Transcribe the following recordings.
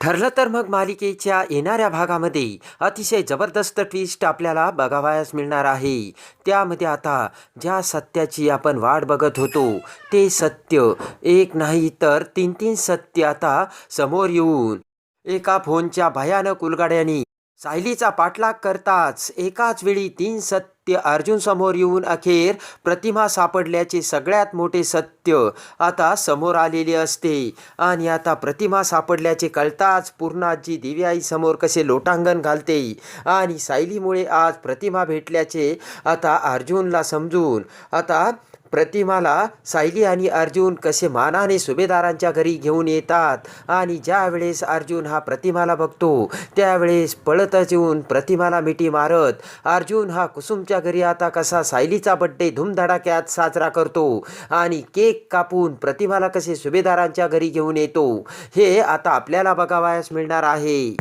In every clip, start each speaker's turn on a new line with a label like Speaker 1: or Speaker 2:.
Speaker 1: ठरलं तर मग मालिकेच्या येणाऱ्या भागामध्ये अतिशय जबरदस्त ट्विस्ट आपल्याला बघावयास मिळणार आहे. त्यामध्ये आता ज्या सत्याची आपण वाट बघत होतो ते सत्य एक नाही तर तीन तीन सत्य आता समोर येऊन एका फोनच्या भयानक उलगाड्याने सायलीचा पाठलाग करताच एकाच वेळी तीन सत्य अर्जुन समोर येऊन अखेर प्रतिमा सापडल्याचे सगळ्यात मोठे सत्य आता समोर आलेले असते. आणि आता प्रतिमा सापडल्याचे कळताच पूर्णाजी दिव्याई समोर कसे लोटांगण घालते. आणि सायलीमुळे आज प्रतिमा भेटल्याचे आता अर्जुनला समजून आता प्रतिमाला सायली आणि अर्जुन कसे मानाने सुभेदारांच्या घरी घेऊन येतात. आणि ज्यावेळेस अर्जुन हा प्रतिमाला बघतो त्यावेळेस पळतच येऊन प्रतिमाला मिठी मारत अर्जुन हा कुसुमच्या घरी आता कसा सायलीचा बड्डे धूमधडाक्यात साजरा करतो आणि केक कापून प्रतिमाला कसे सुभेदारांच्या घरी घेऊन येतो हे आता आपल्याला बघावयास मिळणार आहे.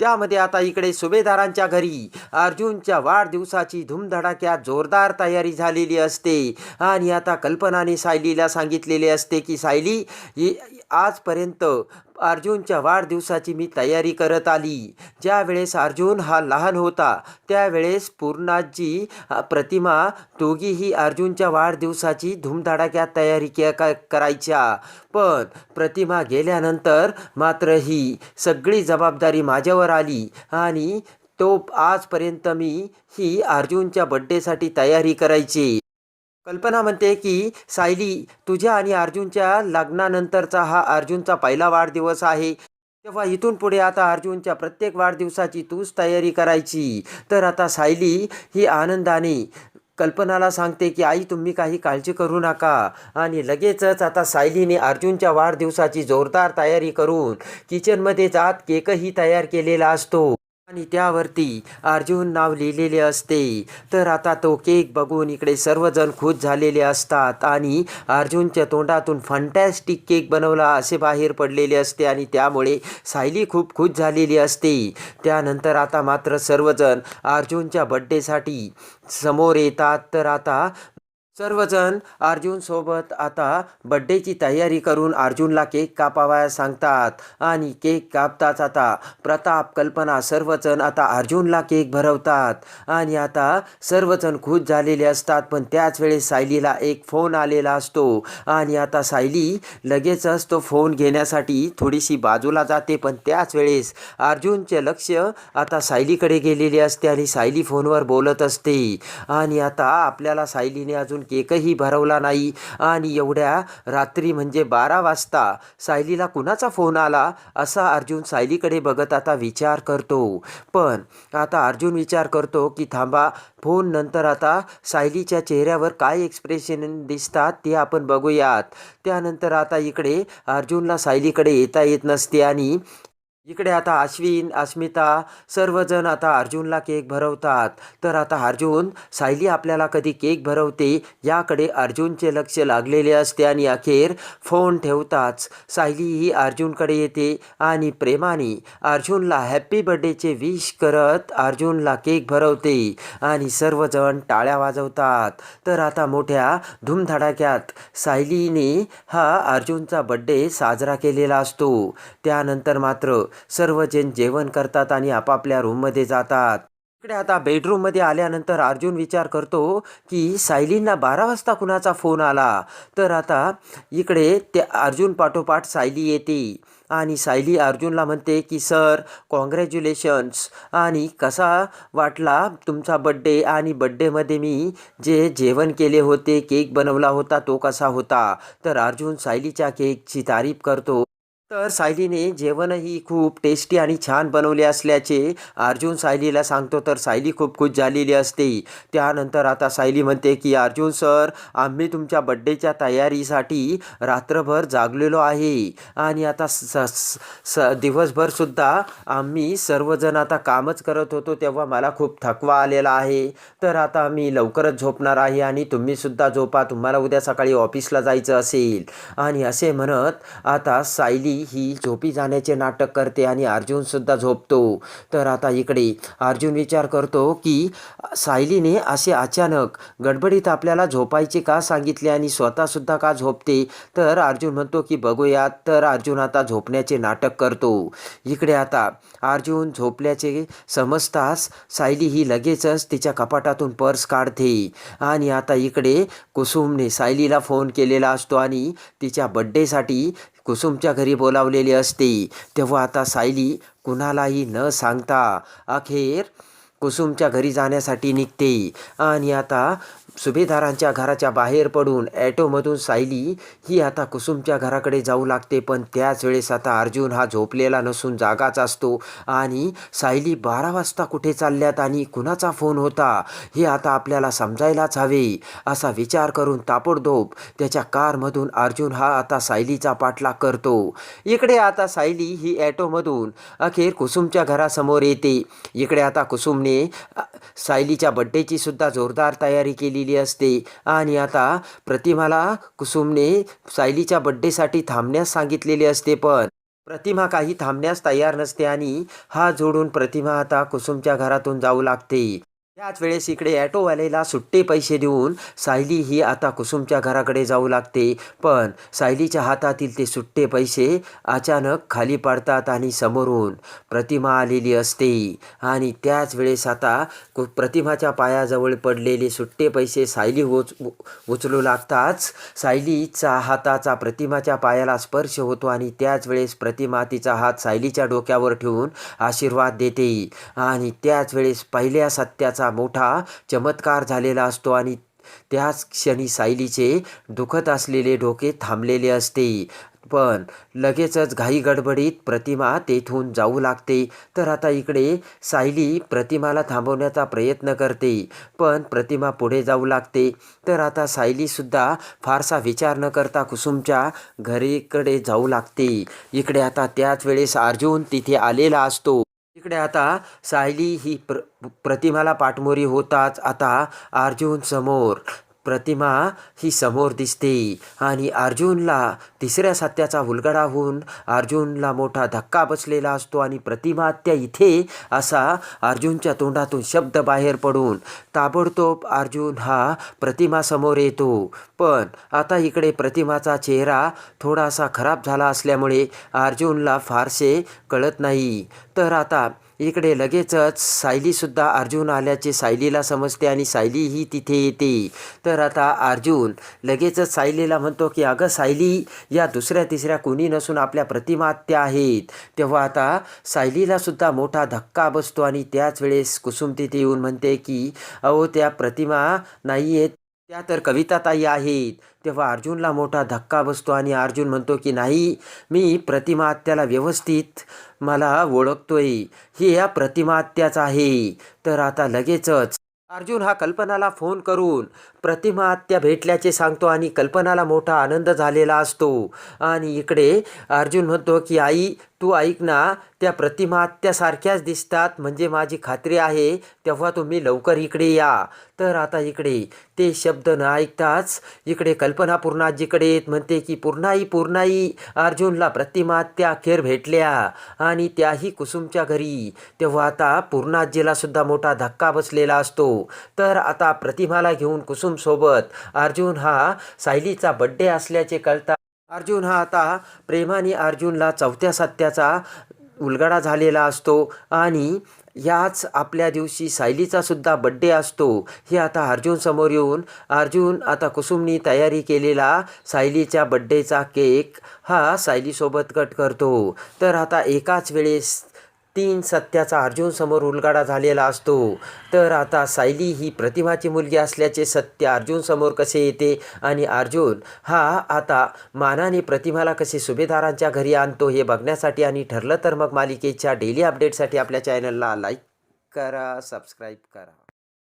Speaker 1: त्यामध्ये आता इकडे सुभेदारांच्या घरी अर्जुनच्या वाढदिवसाची धूमधडाक्यात जोरदार तयारी झालेली असते आणि आता कल्पनाने सायलीला सांगितलेले असते की सायली आजपर्यंत अर्जुनच्या वाढदिवसाची मी तयारी करत आली. ज्यावेळेस अर्जुन हा लहान होता त्यावेळेस पूर्णाजी प्रतिमा दोघीही अर्जुनच्या वाढदिवसाची धूमधडाक्यात तयारी के क करायच्या. पण प्रतिमा गेल्यानंतर मात्र ही सगळी जबाबदारी माझ्यावर आली आणि तो आजपर्यंत मी ही अर्जुनच्या बड्डेसाठी तयारी करायची. कल्पना म्हणते की सायली तुझ्या आणि अर्जुनच्या लग्नानंतरचा हा अर्जुनचा पहिला वाढदिवस आहे. तेव्हा इथून पुढे आता अर्जुनच्या प्रत्येक वाढदिवसाची तूच तयारी करायची. तर आता सायली ही आनंदाने कल्पनाला सांगते की आई तुम्ही काही काळजी करू नका. आणि लगेचच आता सायलीने अर्जुनच्या वाढदिवसाची जोरदार तयारी करून किचनमध्ये जात केकही तयार केलेला असतो. आणि त्यावरती अर्जुन नाव लिहिलेले असते. तर आता तो केक बघून इकडे सर्वजण खुश झालेले असतात आणि अर्जुनच्या तोंडातून फंटॅस्टिक केक बनवला असे बाहेर पडलेले असते आणि त्यामुळे सायली खूप खुश झालेली असते. त्यानंतर आता मात्र सर्वजण अर्जुनच्या बड्डेसाठी समोर येतात. तर आता सर्वजण अर्जुनसोबत आता बड्डेची तयारी करून अर्जुनला केक कापावाया सांगतात. आणि केक कापताच आता प्रताप कल्पना सर्वजण आता अर्जुनला केक भरवतात. आणि आता सर्वजण खुश झालेले असतात पण त्याच वेळेस सायलीला एक फोन आलेला असतो. आणि आता सायली लगेचच तो फोन घेण्यासाठी थोडीशी बाजूला जाते पण त्याच वेळेस अर्जुनचे लक्ष आता सायलीकडे गेलेले असते आणि सायली फोनवर बोलत असते. आणि आता आपल्याला सायलीने अजून केकही भरवला नाही. आणि एवढ्या रात्री म्हणजे बारा वाजता सायलीला कुणाचा फोन आला? असा अर्जुन सायलीकडे बघत आता विचार करतो. पण आता अर्जुन विचार करतो की थांबा फोन नंतर आता सायलीच्या चेहऱ्यावर काय एक्सप्रेशन दिसतात ते आपण बघूयात. त्यानंतर आता इकडे अर्जुनला सायलीकडे येता येत नसते आणि इकडे आता अश्विन अस्मिता सर्वजण आता अर्जुनला केक भरवतात. तर आता अर्जुन सायली आपल्याला कधी केक भरवते याकडे अर्जुनचे लक्ष लागलेले असते आणि अखेर फोन ठेवताच सायली ही अर्जुनकडे येते आणि प्रेमाने अर्जुनला हॅप्पी बर्थडेचे विश करत अर्जुनला केक भरवते आणि सर्वजण टाळ्या वाजवतात. तर आता मोठ्या धूमधडाक्यात सायलीने हा अर्जुनचा बड्डे साजरा केलेला असतो. त्यानंतर मात्र सर्वजण जेवण करतात आणि आपापल्या रूममध्ये जातात. इकडे आता बेडरूममध्ये आल्यानंतर अर्जुन विचार करतो की सायलींना बारा वाजता कुणाचा फोन आला? तर आता इकडे ते अर्जुन पाठोपाठ सायली येते आणि सायली अर्जुनला म्हणते की सर कॉंग्रॅच्युलेशन्स. आणि कसा वाटला तुमचा बड्डे? आणि बड्डेमध्ये मी जे जेवण केले होते केक बनवला होता तो कसा होता? तर अर्जुन सायलीच्या केकची तारीफ करतो. तर सायलीने जेवणही खूप टेस्टी आणि छान बनवले असल्याचे अर्जुन सायलीला सांगतो. तर सायली खूप खुश झालेली असते. त्यानंतर आता सायली म्हणते की अर्जुन सर आम्ही तुमच्या बड्डेच्या तयारीसाठी रात्रभर जागलेलो आहे. आणि आता स स स दिवसभरसुद्धा आम्ही सर्वजण आता कामच करत होतो तेव्हा मला खूप थकवा आलेला आहे. तर आता मी लवकरच झोपणार आहे आणि तुम्हीसुद्धा झोपा. तुम्हाला उद्या सकाळी ऑफिसला जायचं असेल. आणि असे म्हणत आता सायली ही झोपी जाण्याचे नाटक करते आणि अर्जुनसुद्धा झोपतो. तर आता इकडे अर्जुन विचार करतो की सायलीने असे अचानक गडबडीत आपल्याला झोपायचे का सांगितले आणि स्वतःसुद्धा का झोपते? तर अर्जुन म्हणतो की बघूयात तर अर्जुन आता झोपण्याचे नाटक करतो. इकडे आता अर्जुन झोपल्याचे समजताच सायली ही लगेचच तिच्या कपाटातून पर्स काढते. आणि आता इकडे कुसुमने सायलीला फोन केलेला असतो आणि तिच्या बड्डेसाठी कुसुमच्या घरी बोलावलेली असते. तेव्हा आता सायली कुणालाही न सांगता अखेर कुसुमच्या घरी जाण्यासाठी निघते. आणि आता सुभेदारांच्या घराच्या बाहेर पडून ॲटोमधून सायली ही आता कुसुमच्या घराकडे जाऊ लागते. पण त्याच वेळेस आता अर्जुन हा झोपलेला नसून जागाच असतो. आणि सायली बारा वाजता कुठे चालल्यात आणि कुणाचा फोन होता? हे आता आपल्याला समजायलाच हवे. असा विचार करून ताबडतोब त्याच्या कारमधून अर्जुन हा आता सायलीचा पाठलाग करतो. इकडे आता सायली ही ॲटोमधून अखेर कुसुमच्या घरासमोर येते. इकडे आता कुसुमने अ, सायलीच्या बड्डेची सुद्धा जोरदार तयारी केलेली असते. आणि आता प्रतिमाला कुसुमने सायलीच्या बड्डेसाठी थांबण्यास सांगितलेले असते पण प्रतिमा काही थांबण्यास तयार नसते आणि हा जोडून प्रतिमा आता कुसुमच्या घरातून जाऊ लागते. त्याच वेळेस इकडे ॲटोवालेला सुट्टे पैसे देऊन सायली ही आता कुसुमच्या घराकडे जाऊ लागते. पण सायलीच्या हातातील ते सुट्टे पैसे अचानक खाली पडतात आणि समोरून प्रतिमा आलेली असते. आणि त्याच वेळेस आता कु प्रतिमाच्या पायाजवळ पडलेले सुट्टे पैसे सायली उच उचलू लागताच सायलीचा हाताचा प्रतिमाच्या पायाला स्पर्श होतो आणि त्याच वेळेस प्रतिमा तिचा हात सायलीच्या डोक्यावर ठेवून आशीर्वाद देते. आणि त्याच वेळेस पहिल्या सत्याचा मोठा चमत्कार झालेला असतो आणि त्याच क्षणी सायलीचे दुखत असलेले डोके थांबलेले असते. पण लगेचच घाई गडबडीत प्रतिमा तेथून जाऊ लागते. तर आता इकडे सायली प्रतिमाला थांबवण्याचा प्रयत्न करते पण प्रतिमा पुढे जाऊ लागते. तर आता सायलीसुद्धा फारसा विचार न करता कुसुमच्या घरीकडे जाऊ लागते. इकडे आता त्याच वेळेस अर्जुन तिथे आलेला असतो. इकडे आता सायली ही प्र प्रतिमाला पाठमोरी होताच आता अर्जुन समोर. प्रतिमा ही समोर दिसते आणि अर्जुनला तिसऱ्या सत्याचा उलगडा होऊन अर्जुनला मोठा धक्का बसलेला असतो आणि प्रतिमा त्या इथे असा अर्जुनच्या तोंडातून शब्द बाहेर पडून ताबडतोब अर्जुन हा प्रतिमासमोर येतो. पण आता इकडे प्रतिमाचा चेहरा थोडासा खराब झाला असल्यामुळे अर्जुनला फारसे कळत नाही. तर आता इकडे लगेचच सायलीसुद्धा अर्जुन आल्याचे सायलीला समजते आणि सायली ही तिथे येते. तर आता अर्जुन लगेचच सायलीला म्हणतो की अगं सायली या दुसऱ्या तिसऱ्या कुणी नसून आपल्या प्रतिमात्या आहेत. तेव्हा आता सायलीलासुद्धा मोठा धक्का बसतो आणि त्याच वेळेस कुसुम तिथे येऊन म्हणते की अहो त्या प्रतिमा नाही आहेत त्या तर कविताताई आहेत. तेव्हा अर्जुनला मोठा धक्का बसतो आणि अर्जुन म्हणतो की नाही मी प्रतिमात्याला व्यवस्थित मला ओळखतोय. हे या प्रतिमात्याच आहे. तर आता लगेचच अर्जुन हा कल्पनाला फोन करून प्रतिमात्या भेटल्याचे सांगतो आणि कल्पनाला मोठा आनंद झालेला असतो. आणि इकडे अर्जुन म्हणतो की आई तू ऐक ना त्या प्रतिमात्यासारख्याच दिसतात. म्हणजे माझी खात्री आहे तेव्हा तुम्ही लवकर इकडे या. तर आता इकडे. ते शब्द न ऐकताच इकडे कल्पना पूर्णाजीकडे येत म्हणते की पूर्णाई पूर्णाई अर्जुनला प्रतिमात्या अखेर भेटल्या आणि त्याही कुसुमच्या घरी. तेव्हा आता पूर्णाजीला सुद्धा मोठा धक्का बसलेला असतो. तर आता प्रतिमाला घेऊन कुसुमसोबत अर्जुन हा सायलीचा बड्डे असल्याचे कळता अर्जुन हा आता प्रेमाने अर्जुनला चौथ्या सत्याचा उलगडा झालेला असतो आणि याच आपल्या दिवशी सायलीचा सुद्धा बड्डे असतो. हे आता अर्जुन समोर येऊन अर्जुन आता कुसुमनी तयारी केलेला सायलीच्या बड्डेचा केक हा सायलीसोबत कट करतो. तर आता एकाच वेळेस तीन सत्याचा अर्जुन समोर उलगाडा झालेला असतो. तर आता सायली ही प्रतिभाची मुलगी असल्याचे सत्य अर्जुन समोर कसे येते? आणि अर्जुन हा आता मानाने प्रतिभाला कसे सुभेदारांच्या घरी आणतो हे बघण्यासाठी आणि ठरलं तर मग मालिकेच्या डेली अपडेटसाठी आपल्या चॅनलला लाईक करा सबस्क्राईब करा.